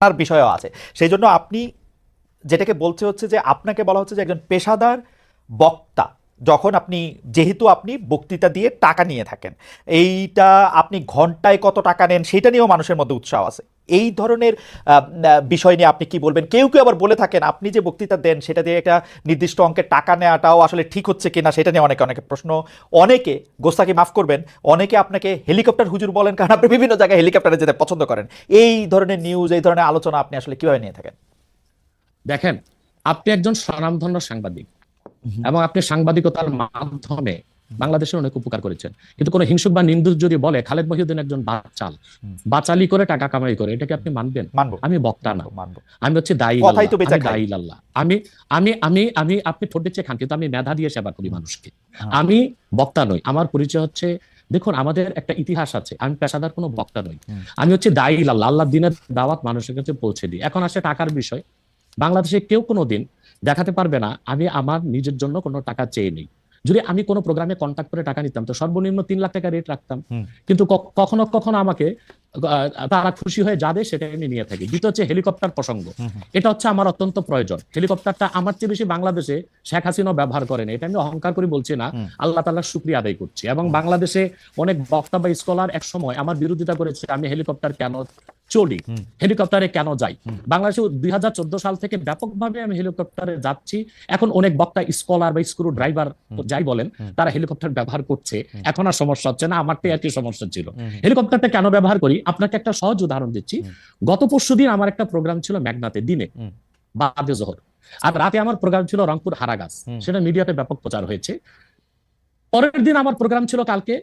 আপনার বিষয়ও আছে। সেই জন্য আপনি যেটাকে বলছে হচ্ছে যে, আপনাকে বলা হচ্ছে যে একজন পেশাদার বক্তা, যখন আপনি, যেহেতু আপনি বক্তৃতা দিয়ে টাকা নিয়ে থাকেন, এইটা আপনি ঘন্টায় কত টাকা নেন সেটা নিয়েও মানুষের মধ্যে উৎসাহ আছে। এই ধরনের বিষয় নিয়ে আপনি কি বলবেন? কেউ কেউ আবার বলে থাকেন আপনি যে বক্তৃতা দেন সেটা দিয়ে একটা নির্দিষ্ট অঙ্কের টাকা নেওয়াটাও আসলে ঠিক হচ্ছে কিনা সেটা নিয়ে অনেকে অনেকে প্রশ্ন অনেকে গোস্তাকে মাফ করবেন অনেকে আপনাকে হেলিকপ্টার হুজুর বলেন কারণ আপনি বিভিন্ন জায়গায় হেলিকপ্টারে যেতে পছন্দ করেন। এই ধরনের নিউজ এই ধরনের আলোচনা আপনি আসলে কীভাবে নিয়ে থাকেন? দেখেন আপনি একজন স্বনামধন্য সাংবাদিক এবং আপনি সাংবাদিকতার মাধ্যমে বাংলাদেশের অনেক উপকার করেছেন। কিন্তু কোন হিংসুক বা নিন্দুক যদি বলে খালেদ মহিউদ্দিন একজন বাচাল বাচালি করে টাকা কামাই করে এটাকে আপনি মানবেন? আমি বক্তা না। আমি হচ্ছে দায়ী আল্লাহ, আমি দায়ী আল্লাহ। আমি আমি আমি আমি আপনি ঠোঁট দিচ্ছে খান কিন্তু আমি মেধা দিয়ে সেবা করি মানুষকে। হ্যাঁ। আমি বক্তা নই। আমার পরিচয় হচ্ছে দেখুন আমাদের একটা ইতিহাস আছে। আমি পেশাদার কোনো বক্তা নই। আমি হচ্ছে দায়ী আল্লাহ আল্লাহ দিনের দাওয়াত মানুষের কাছে পৌঁছে দিই। এখন আসে টাকার বিষয়। বাংলাদেশে কেউ কোনো দিন দেখাতে পারবে না আমি আমার নিজের জন্য কোনো টাকা চেয়ে নেই। যদি আমি কোনো প্রোগ্রামে কন্ট্যাক্ট করে টাকা নিতাম তো সর্বনিম্ন তিন লাখ টাকা রেট রাখতাম। কিন্তু কখনো কখনো আমাকে তারা খুশি হয়ে যাবে সেটা আমি নিয়ে থাকি। দ্বিতীয় হচ্ছে হেলিকপ্টার প্রসঙ্গ। এটা হচ্ছে আমার অত্যন্ত প্রয়োজন। হেলিকপ্টারটা আমার চেয়ে বেশি বাংলাদেশে শেখ হাসিনা ব্যবহার করেন এটা আমি অহংকার করে বলছি না। আল্লাহ তাআলার শুক্রিয়া আদায় করছি। এবং বাংলাদেশে অনেক বক্তা বা স্কলার এক সময় আমার বিরোধিতা করেছে আমি হেলিকপ্টার কেন চলি হেলিকপ্টারে কেন যাই? বাংলাদেশে দুই হাজার চোদ্দ সাল থেকে ব্যাপকভাবে আমি হেলিকপ্টারে যাচ্ছি। এখন অনেক বক্তা স্কলার বা স্ক্রু ড্রাইভার যাই বলেন তারা হেলিকপ্টার ব্যবহার করছে। এখন আর সমস্যা হচ্ছে না আমারটাই একই সমস্যা ছিল। হেলিকপ্টারটা কেন ব্যবহার করি? আপনাকে একটা সহজ উদাহরণ দিচ্ছি। গত পরশু দিন আমার একটা প্রোগ্রাম ছিল মেঘনাতে দিনে। বাদে জোহর। আর রাতে আমার প্রোগ্রাম ছিল রংপুর হারাগাছ। সেটা মিডিয়াতে ব্যাপক প্রচার হয়েছে। পরের দিন আমার প্রোগ্রাম ছিল কালকে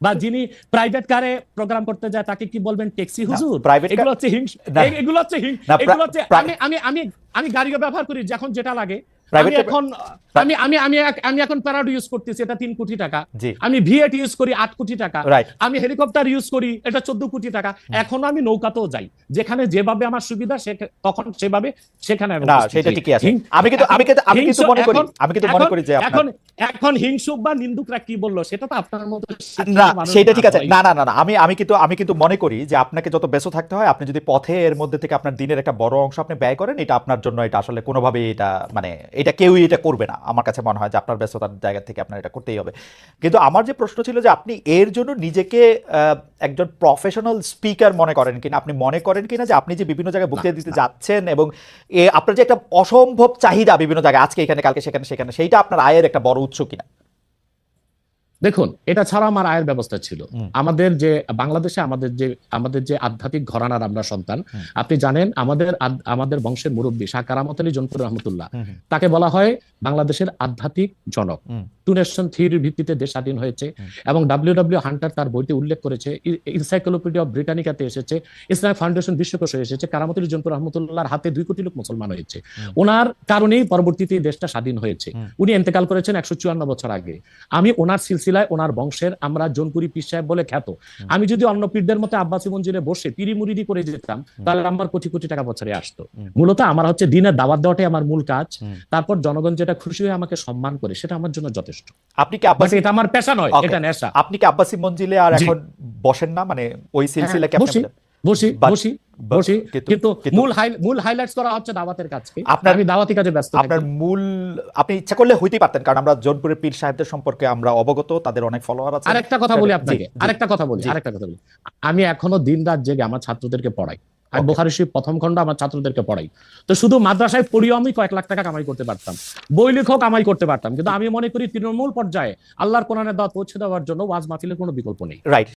বা যিনি প্রাইভেট কারে প্রোগ্রাম করতে যায় তাকে কি বলবেন ট্যাক্সি হুজুর এগুলো হচ্ছে হিংস। এগুলো হচ্ছে হিংস এগুলো হচ্ছে আমি আমি আমি আমি গাড়িও ব্যবহার করি যখন যেটা লাগে আমি এখন আমি আমি আমি আমি এখন প্যারাডো ইউজ করতেছি এটা তিন কোটি টাকা। আমি ভিএট ইউজ করি আট কোটি টাকা। আমি হেলিকপ্টার ইউজ করি এটা চোদ্দ কোটি টাকা। এখনও আমি নৌকাতেও যাই। যেখানে যেভাবে আমার সুবিধা সে- তখন সেভাবে সেখানে সেটা ঠিকই আছে। আমি কিন্তু আমি কিন্তু আমি কিন্তু মনে করি আমি কিন্তু মনে করি যে এখন এখন হিংসুক বা নিন্দুকরা কি বলল সেটা তো আপনার মতো না সেটা ঠিক আছে। না না না না আমি আমি কিন্তু আমি কিন্তু মনে করি যে আপনাকে যত ব্যস্ত থাকতে হয় আপনি যদি পথে এর মধ্যে থেকে আপনার দিনের একটা বড় অংশ আপনি ব্যয় করেন এটা আপনার জন্য এটা আসলে কোনোভাবেই এটা মানে এটা কেউই এটা করবে না। আমার কাছে মনে হয় যে আপনার ব্যস্ততার জায়গা থেকে আপনার এটা করতেই হবে। কিন্তু আমার যে প্রশ্ন ছিল যে আপনি এর জন্য নিজেকে একজন প্রফেশনাল স্পিকার মনে করেন কিনা আপনি মনে করেন কিনা যে আপনি যে বিভিন্ন জায়গায় বক্তৃতা দিতে যাচ্ছেন এবং এ আপনার যে একটা অসম্ভব চাহিদা বিভিন্ন জায়গায় আজকে এখানে কালকে সেখানে সেখানে সেইটা আপনার আয়ের একটা বড় উৎস কিনা? দেখুন এটা ছাড়া আমার আয়ের ব্যবস্থা ছিল। আমাদের যে বাংলাদেশে আমাদের যে আমাদের যে আধ্যাত্মিক ঘরানার আমরা সন্তান আপনি জানেন আমাদের আমাদের বংশের মুরব্বী শাহ কারামত আলী জনপুর রহমতুল্লাহ হুম, হুম, তাকে বলা হয় বাংলাদেশের আধ্যাত্মিক জনক। টু নেশন থিওরির ভিত্তিতে দেশ স্বাধীন হয়েছে এবং ডাব্লিউ ডাব্লিউ হান্টার তার বইতে উল্লেখ করেছে ইনসাইক্লোপিডিয়া অফ ব্রিটানিকাতে এসেছে ইসলামিক ফাউন্ডেশন বিশ্বকোষে এসেছে কারামতুল জনপুর রহমতুল্লাহর হাতে দুই কোটি লোক মুসলমান হয়েছে। ওনার কারণেই পরবর্তীতে দেশটা স্বাধীন হয়েছে। উনি এন্তেকাল করেছেন একশো চুয়ান্ন বছর আগে। আমি ওনার সিলসিলায় ওনার বংশের আমরা জনপুরি পীর সাহেব বলে খ্যাত। আমি যদি অন্য পীরদের মতো আব্বাসী মঞ্জিলে বসে পিরি মুরিদি করে যেতাম তাহলে আমার কোটি কোটি টাকা বছরে আসতো। মূলত আমার হচ্ছে দিনের দাওয়াত দেওয়াটাই আমার মূল কাজ। তারপর জনগণ যেটা খুশি হয়ে আমাকে সম্মান করে সেটা আমার জন্য যথেষ্ট। আপনি কি আব্বাসী এটা আমার পেশা নয় এটা নেশা। আপনি কি আব্বাসী মঞ্জিলে আর এখন বসেন না? মানে ওই সিলসিলা হ্যাঁ, আপনি বসি বসি বসি। কিন্তু- মূল মূল হাইলাইটস করা হচ্ছে দাওয়াতের কাজকে আপনার- আমি দাওয়াতি কাজে ব্যস্ত আপনার মূল আপনি ইচ্ছা করলে হইতেই পারতেন কারণ আমরা জোনপুরের পীর সাহেবদের সম্পর্কে আমরা অবগত তাদের অনেক ফলোয়ার আছে। আরেকটা কথা বলি আপনাকে আরেকটা কথা বলি আরেকটা কথা বলি। আমি এখনও দিন রাত জেগে আমার ছাত্রদেরকে পড়াই। আমি বোখারি শরীফ প্রথম খণ্ড আমার ছাত্রদেরকে পড়াই। তো শুধু মাদ্রাসায় পড়িও আমি কয়েক লাখ টাকা কামাই করতে পারতাম। বই লেখক কামাই করতে পারতাম। কিন্তু আমি মনে করি তৃণমূল পর্যায়ে আল্লাহর কোরআনের দাওয়াত পৌঁছে দেওয়ার জন্য ওয়াজ মাহফিলের কোনো বিকল্প নেই। রাইট